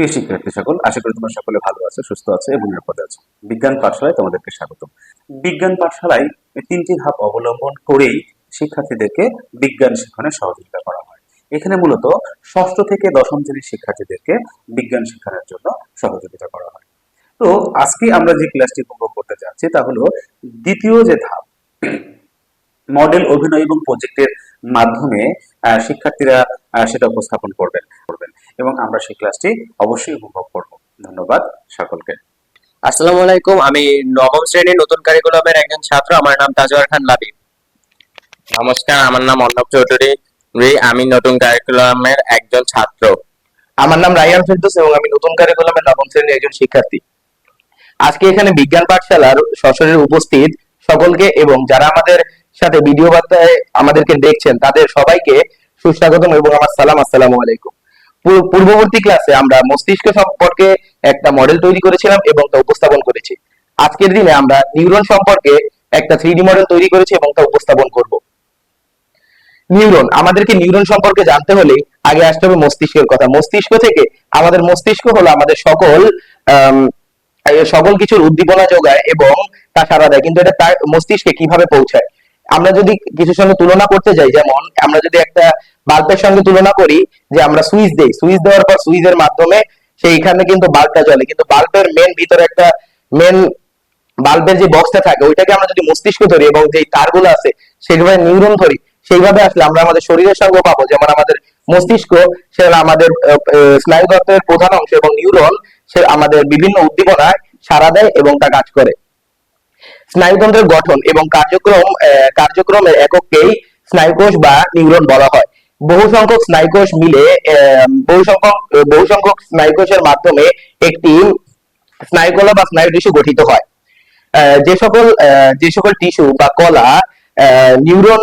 প্রিয় শিক্ষার্থী সকল। আশা করি তোমরা সকলে ভালো আছো, সুস্থ আছো এবং নিরাপদে আছো। বিজ্ঞান পাঠশালায় তোমাদেরকে স্বাগত বিজ্ঞান পাঠশালায় তিনটি ধাপ অবলম্বন করেই শিক্ষার্থীদেরকে বিজ্ঞান শিক্ষণে সহযোগিতা করা হয়। এখানে মূলত ষষ্ঠ থেকে দশম শ্রেণির শিক্ষার্থীদেরকে বিজ্ঞান শিক্ষণের জন্য সহযোগিতা করা হয়। তো আজকে আমরা যে ক্লাসটি উপভোগ করতে যাচ্ছি তা হলো দ্বিতীয় যে ধাপ, মডেল অভিনয় এবং প্রজেক্টের মাধ্যমে শিক্ষার্থীরা সেটা উপস্থাপন করবেন করবেন। এবং আমরা সেই ক্লাসটি অবশ্যই উপভোগ করব। ধন্যবাদ সকলকে। আসসালামু আলাইকুম আমি নবম শ্রেণির নতুন কারিকুলামের একজন ছাত্র আমার নাম তাজওয়ার খান লাবিব নমস্কার আমার নাম অর্ণব চৌধুরী রি, আমি নতুন কারিকুলামের একজন ছাত্র। আমার নাম রায়ান ফেরদৌস এবং আমি নতুন কারিকুলামের নবম শ্রেণির একজন শিক্ষার্থী। আজকে এখানে বিজ্ঞান পাঠশালার সশরীর উপস্থিত সকলকে এবং যারা আমাদের সাথে ভিডিও বার্তায় আমাদেরকে দেখছেন তাদের সবাইকে সুস্বাগতম এবং আমার সালাম আসসালামু আলাইকুম। পূর্ববর্তী ক্লাসে আমরা মস্তিষ্ক সম্পর্কে একটা মডেল তৈরি করেছিলাম এবং তা উপস্থাপন করেছি। আজকের দিনে আমরা নিউরন সম্পর্কে একটা থ্রি মডেল তৈরি করেছি এবং তা উপস্থাপন করব। নিউরন আমাদেরকে নিউরন সম্পর্কে জানতে হলে আগে আসতে হবে মস্তিষ্কের কথা। মস্তিষ্ক থেকে আমাদের মস্তিষ্ক হলো আমাদের সকল সকল কিছুর উদ্দীপনা যোগায় এবং তা সারা দেয়। কিন্তু এটা তার মস্তিষ্কে কীভাবে পৌঁছায়? আমরা যদি কিছুর সঙ্গে তুলনা করতে যাই, যেমন আমরা যদি একটা বাল্বের সঙ্গে তুলনা করি যে আমরা সুইচ দেই। সুইচ দেওয়ার পর সুইচের মাধ্যমে সেইখানে কিন্তু বাল্বটা জ্বলে। কিন্তু বাল্বের মেন ভিতরে একটা মেন বাল্বের যে বক্সটা থাকে, ওইটাকে আমরা যদি মস্তিষ্ক ধরি এবং যে তারগুলো আছে সেভাবে নিউরন ধরি, সেইভাবে আসলে আমরা আমাদের শরীরের সঙ্গে পাবো। যেমন আমাদের মস্তিষ্ক সেটা আমাদের স্নায়ুতন্ত্রের প্রধান অংশ এবং নিউরন সে আমাদের বিভিন্ন উদ্দীপনায় সাড়া দেয় এবং তা কাজ করে। স্নায়ুতন্ত্রের গঠন এবং কার্যক্রম কার্যক্রমের একককেই স্নায়ুকোষ বা নিউরন বলা হয়। বহু সংখ্যক স্নায়ুকোষ মিলে বহু সংখ্যক বহু সংখ্যক স্নায়ুকোষের মাধ্যমে একটি স্নায়ুকলা বা স্নায়ু টিস্যু গঠিত হয়। যে সকল যে সকল টিস্যু বা কলা নিউরন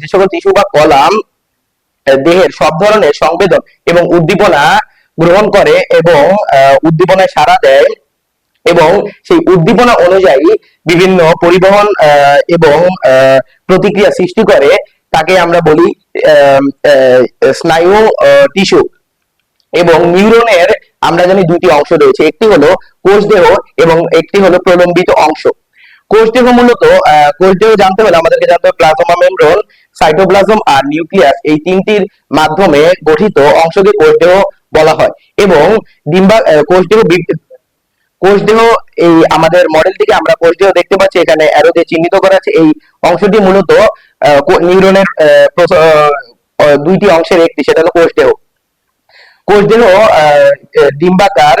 যে সকল টিস্যু বা কলাম দেহের সব ধরনের সংবেদন এবং উদ্দীপনা গ্রহণ করে এবং উদ্দীপনায় সাড়া দেয় এবং সেই উদ্দীপনা অনুযায়ী বিভিন্ন পরিবহন এবং প্রতিক্রিয়া সৃষ্টি করে তাকে আমরা বলি স্নায়ু টিস্যু এবং নিউরনের আমরা জানি দুটি অংশ রয়েছে। একটি হলো কোষদেহ এবং একটি হলো প্রলম্বিত অংশ। কোষদেহ মূলত কোষদেহ জানতে হলে আমাদেরকে জানতে হবে প্লাজমা মেমব্রেন, সাইটোপ্লাজম আর নিউক্লিয়াস এই তিনটির মাধ্যমে গঠিত অংশকে কোষদেহ বলা হয় এবং ডিম্বা কোষদেহ কোষদেহ এই আমাদের মডেল থেকে আমরা কোষদেহ দেখতে পাচ্ছি। এখানে অ্যারো দিয়ে চিহ্নিত করা আছে। এই অংশটি মূলত নিউরনের দুইটি অংশের একটি, সেটা হলো কোষদেহ। কোষদেহ ডিম্বাকার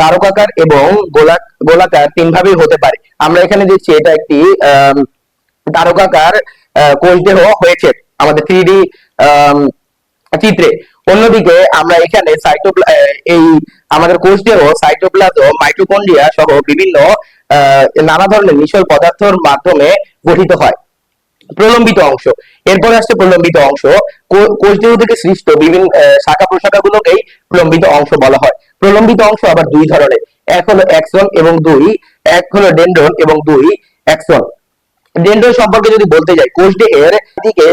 তারকাকার এবং গোলা গোলাকার তিন ভাবেই হতে পারে। আমরা এখানে দেখছি এটা একটি তারকাকার কোষদেহ হয়েছে আমাদের থ্রি ডি চিত্রে। অন্যদিকে আমরা এখানে সাইটোপ্লা এই আমাদের কোষদেহ সাইটোপ্লাজম মাইটোকন্ড্রিয়া সহ বিভিন্ন নানা ধরনের নিশল পদার্থের মাধ্যমে গঠিত হয়। প্রলম্বিত অংশ। এরপর আসছে প্রলম্বিত অংশ। কোষদেহ থেকে সৃষ্ট বিভিন্ন শাখা প্রশাখা গুলোকেই প্রলম্বিত অংশ বলা হয়। প্রলম্বিত অংশ আবার দুই ধরনের। এক হলো অ্যাক্সন এবং দুই, এক হলো ডেন্ড্রন এবং দুই অ্যাক্সন ডেন্ড্রন সম্পর্কে যদি বলতে যাই, কোষদেহের দিকে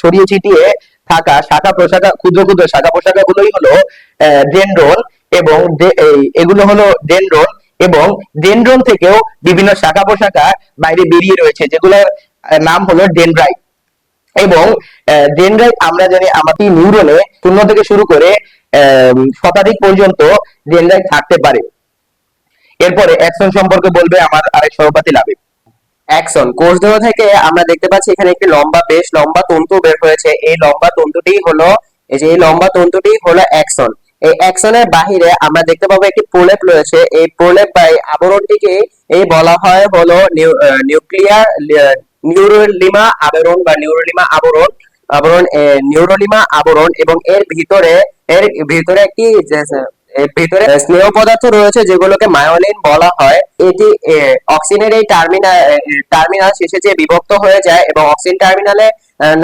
ছড়িয়ে ছিটিয়ে থাকা শাখা প্রশাখা, ক্ষুদ্র ক্ষুদ্র শাখা প্রশাখা গুলোই হলো ডেন্ড্রন এবং এগুলো হলো ডেন্ড্রন এবং ডেন্ড্রন থেকেও বিভিন্ন শাখা প্রশাখা বাইরে বেরিয়ে রয়েছে, যেগুলোর নাম হলো ডেনড্রাইট। এবং ডেনড্রাইট আমরা জানি আমাদের নিউরনে শূন্য থেকে শুরু করে শতাধিক পর্যন্ত ডেনড্রাইট থাকতে পারে। এরপরে অ্যাকশন সম্পর্কে বলবে আমার আরেক সহপাঠী লাভিব অ্যাকশন কোষদেহ থেকে আমরা দেখতে পাচ্ছি এখানে একটি লম্বা বেশ লম্বা তন্তু বের হয়েছে। এই লম্বা তন্তুটি হলো, এই যে এই লম্বা তন্তুটি হলো অ্যাকশন। এই অ্যাকশনের বাহিরে আমরা দেখতে পাবো একটি প্রলেপ রয়েছে। এই প্রলেপ বা এই আবরণটিকে এই বলা হয় হলো নিউক্লিয়ার নিউরোলিমা আবরণ বা নিউরোলিমা আবরণ আবরণ নিউরোলিমা আবরণ এবং এর ভিতরে এর ভিতরে একটি ভিতরে স্নেহ পদার্থ রয়েছে যেগুলোকে মায়োলিন বলা হয়। এটি অক্সিনের এই টার্মিনাল টার্মিনাল শেষে যে বিভক্ত হয়ে যায় এবং অক্সিন টার্মিনালে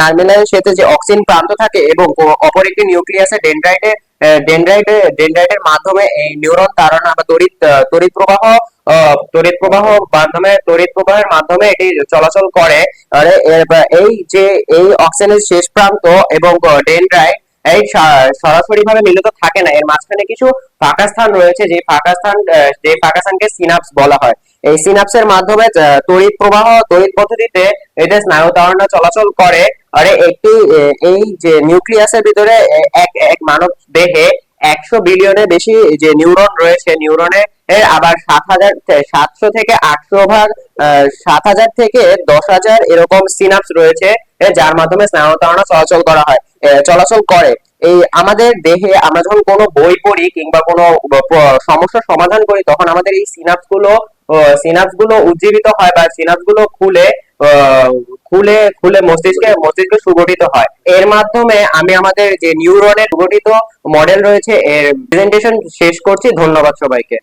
টার্মিনালের সাথে যে অক্সিন প্রান্ত থাকে এবং অপর একটি নিউক্লিয়াসে ডেন্ড্রাইটে ডেন্ড্রাইটে ডেন্ড্রাইটের মাধ্যমে এই নিউরন তাড়না বা তড়িৎ তড়িৎ প্রবাহ তড়িৎ প্রবাহ মাধ্যমে, তড়িৎ প্রবাহের মাধ্যমে এটি চলাচল করে। এই যে, এই অক্সিনের শেষ প্রান্ত এবং ডেন্ড্রাইট এই সরাসরি ভাবে মিলিত থাকে না। এর মাঝখানে কিছু ফাঁকা স্থান রয়েছে, যে ফাঁকা স্থান যে ফাঁকা স্থানকে সিনাপস বলা হয়। এই সিনাপসের মাধ্যমে তড়িৎ প্রবাহ, তড়িৎ পদ্ধতিতে এদের স্নায়ু তাড়না চলাচল করে। আর একটি এই যে নিউক্লিয়াসের ভিতরে এক এক মানব দেহে একশো বিলিয়নের বেশি যে নিউরন রয়েছে নিউরনের এর আবার সাত হাজার সাতশো থেকে আটশো ভাগ সাত হাজার থেকে দশ হাজার এরকম সিনাপস রয়েছে যার মাধ্যমে স্নায়ু তাড়না চলাচল করা হয় চলাচল করে। এই আমাদের দেহে আমরা যখন কোনো বই পড়ি কিংবা কোনো সমস্যার সমাধান করি, তখন আমাদের এই সিনাপসগুলো সিনাপসগুলো উজ্জীবিত হয় বা সিনাপসগুলো খুলে খুলে খুলে মস্তিষ্কে মস্তিষ্কে সুগঠিত হয়। এর মাধ্যমে আমি আমাদের যে নিউরনের গঠিত মডেল রয়েছে, এর প্রেজেন্টেশন শেষ করছি। ধন্যবাদ সবাইকে।